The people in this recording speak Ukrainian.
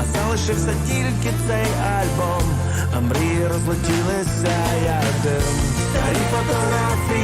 А залишився тільки цей альбом, а мрії розлетілися як дим. Старі фотографії